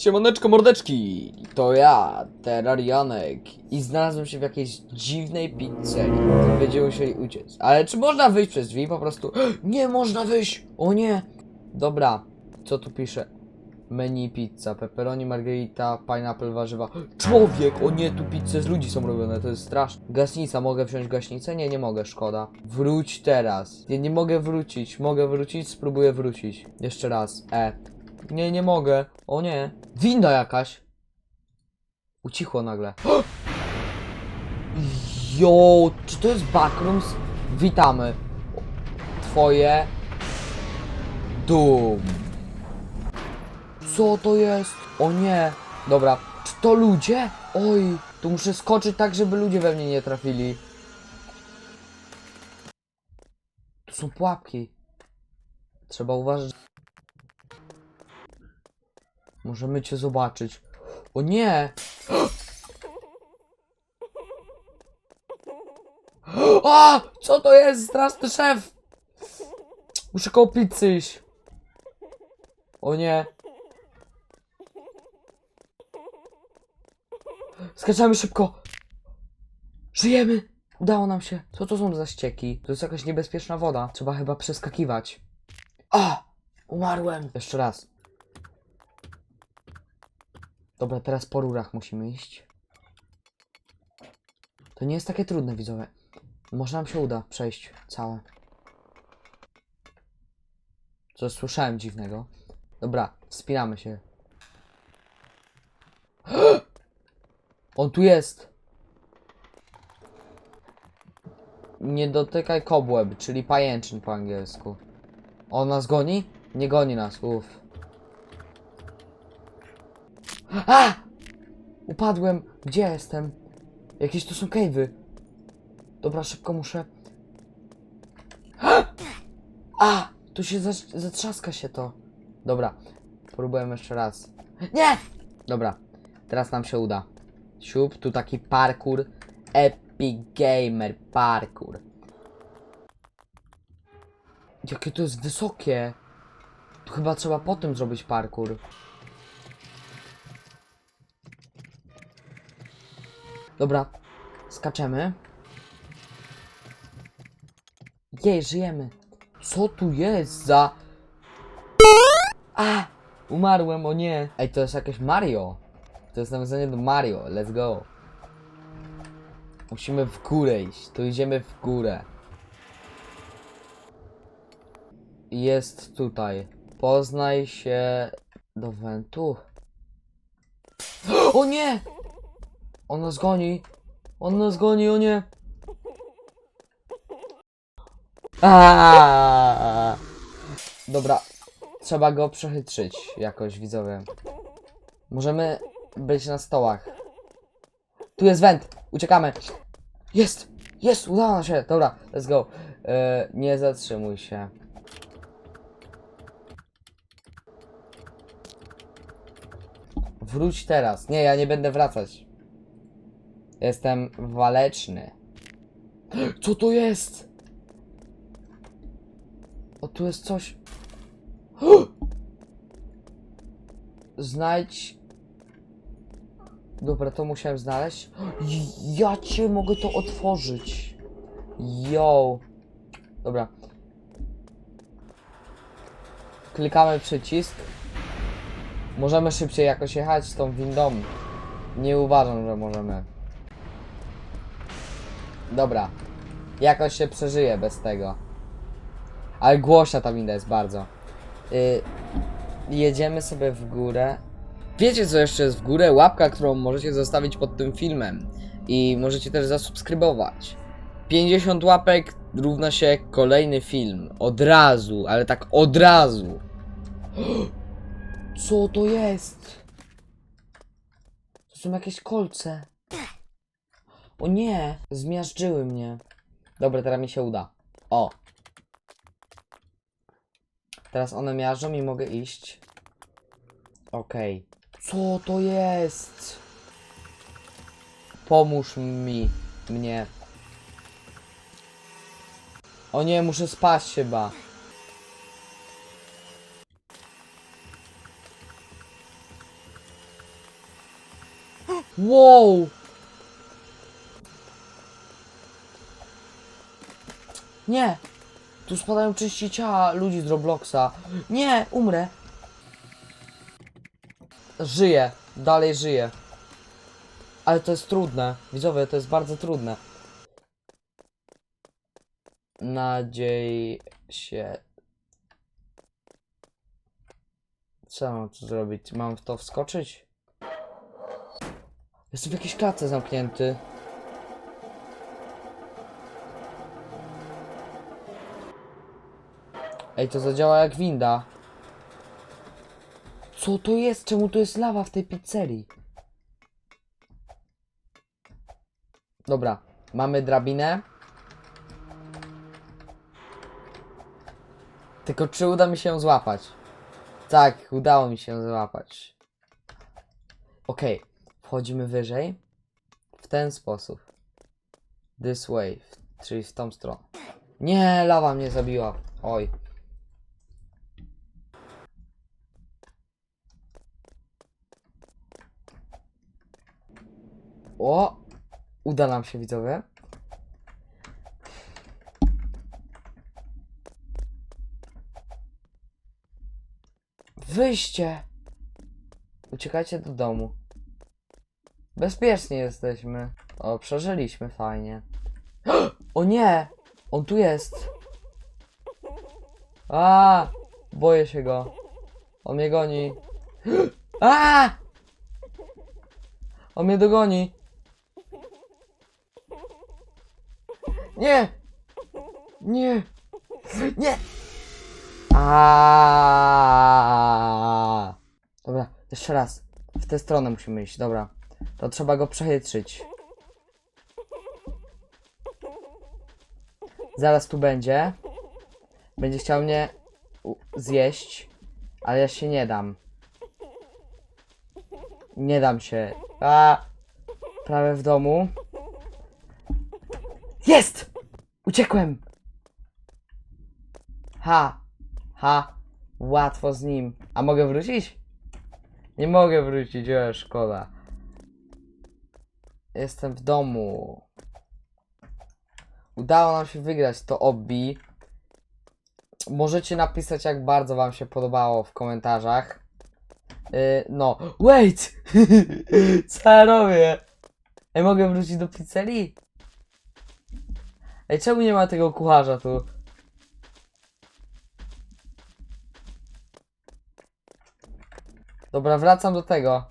Siemaneczko mordeczki, to ja, Terrarianek i znalazłem się w jakiejś dziwnej pizzerii. Będziemy musieli uciec. Ale czy można wyjść przez drzwi po prostu? Nie można wyjść! O nie! Dobra, co tu pisze? Menu pizza, pepperoni, margherita, pineapple, warzywa. Człowiek! O nie, tu pizze z ludzi są robione, to jest straszne. Gaśnica, mogę wziąć gaśnicę? Nie, nie mogę, szkoda. Wróć teraz. Nie, nie mogę wrócić. Mogę wrócić? Spróbuję wrócić. Jeszcze raz. E. Nie, nie mogę. O nie. Winda jakaś. Ucichło nagle. Jo, czy to jest backrooms? Witamy. Twoje dum. Co to jest? O nie. Dobra. Czy to ludzie? Oj, tu muszę skoczyć tak, żeby ludzie we mnie nie trafili. Tu są pułapki. Trzeba uważać. Możemy cię zobaczyć. O nie! A! Co to jest? Straszny szef! Muszę koło pizzy iść. O nie. Skaczamy szybko. Żyjemy! Udało nam się. Co to są za ścieki? To jest jakaś niebezpieczna woda. Trzeba chyba przeskakiwać. A! Umarłem! Jeszcze raz. Dobra, teraz po rurach musimy iść. To nie jest takie trudne, widzowie. Może nam się uda przejść całe. Co słyszałem dziwnego. Dobra, wspinamy się. On tu jest! Nie dotykaj kobłęb, czyli pajęczyn po angielsku. On nas goni? Nie goni nas, uff. A! Upadłem. Gdzie jestem? Jakieś tu są cave'y. Dobra, szybko muszę. A! Tu się zatrz- zatrzaska się to. Dobra. Próbujemy jeszcze raz. Nie! Dobra. Teraz nam się uda. Siup, tu taki parkour. Epic Gamer parkour. Jakie to jest wysokie. Tu chyba trzeba po tym zrobić parkour. Dobra, skaczemy. Jej, żyjemy. Co tu jest za... A! Umarłem, o nie. Ej, to jest jakieś Mario. To jest nawiązanie do Mario. Let's go. Musimy w górę iść. Tu idziemy w górę. Jest tutaj. Poznaj się do wentu. O nie! On nas goni. On nas goni, o nie. Aaaa! Dobra, trzeba go przechytrzyć jakoś, widzowie. Możemy być na stołach. Tu jest węd, uciekamy. Jest, jest, udało nam się. Dobra, let's go. E, nie zatrzymuj się. Wróć teraz. Nie, ja nie będę wracać. Jestem waleczny. Co to jest? O, tu jest coś. Znajdź. Dobra, to musiałem znaleźć. Ja cię mogę to otworzyć. Yo. Dobra. Klikamy przycisk. Możemy szybciej jakoś jechać z tą windą. Nie uważam, że możemy. Dobra. Jakoś się przeżyje bez tego. Ale głośna ta winda jest bardzo. Y, jedziemy sobie w górę. Wiecie co jeszcze jest w górę? Łapka, którą możecie zostawić pod tym filmem. I możecie też zasubskrybować. 50 łapek równa się kolejny film. Od razu, ale tak od razu. Co to jest? To są jakieś kolce. O nie, zmiażdżyły mnie. Dobra, teraz mi się uda. O. Teraz one miażdżą i mogę iść. Okej. Co to jest? Pomóż mi. Mnie. O nie, muszę spaść chyba. Wow! Nie! Tu spadają części ciała ludzi z Robloxa. Nie! Umrę! Żyję. Dalej żyję. Ale to jest trudne. Widzowie, to jest bardzo trudne. Nadziej się. Co mam tu zrobić? Mam w to wskoczyć? Jestem w jakiejś klatce zamknięty. Ej, to zadziała jak winda. Co to jest? Czemu tu jest lawa w tej pizzerii? Dobra, mamy drabinę. Tylko czy uda mi się złapać? Tak, udało mi się złapać. Okej, wchodzimy wyżej. W ten sposób. This way, czyli w tą stronę. Nie, lawa mnie zabiła. Oj. O! Uda nam się widzowie. Wyjście! Uciekajcie do domu. Bezpiecznie jesteśmy. O, przeżyliśmy fajnie. O nie! On tu jest! A! Boję się go. On mnie goni. A! On mnie dogoni. Nie! Nie! Nie! A! Dobra, jeszcze raz. W tę stronę musimy iść, dobra. To trzeba go przechytrzyć. Zaraz tu będzie. Będzie chciał mnie zjeść, ale ja się nie dam. Nie dam się. A! Prawie w domu. Jest! Uciekłem! Ha! Ha! Łatwo z nim. A mogę wrócić? Nie mogę wrócić, o, szkoda. Jestem w domu. Udało nam się wygrać to obbi. Możecie napisać, jak bardzo wam się podobało w komentarzach. Yy, no. Wait! Co ja robię? Ej, mogę wrócić do pizzerii? Ej, czemu nie ma tego kucharza tu? Dobra, wracam do tego.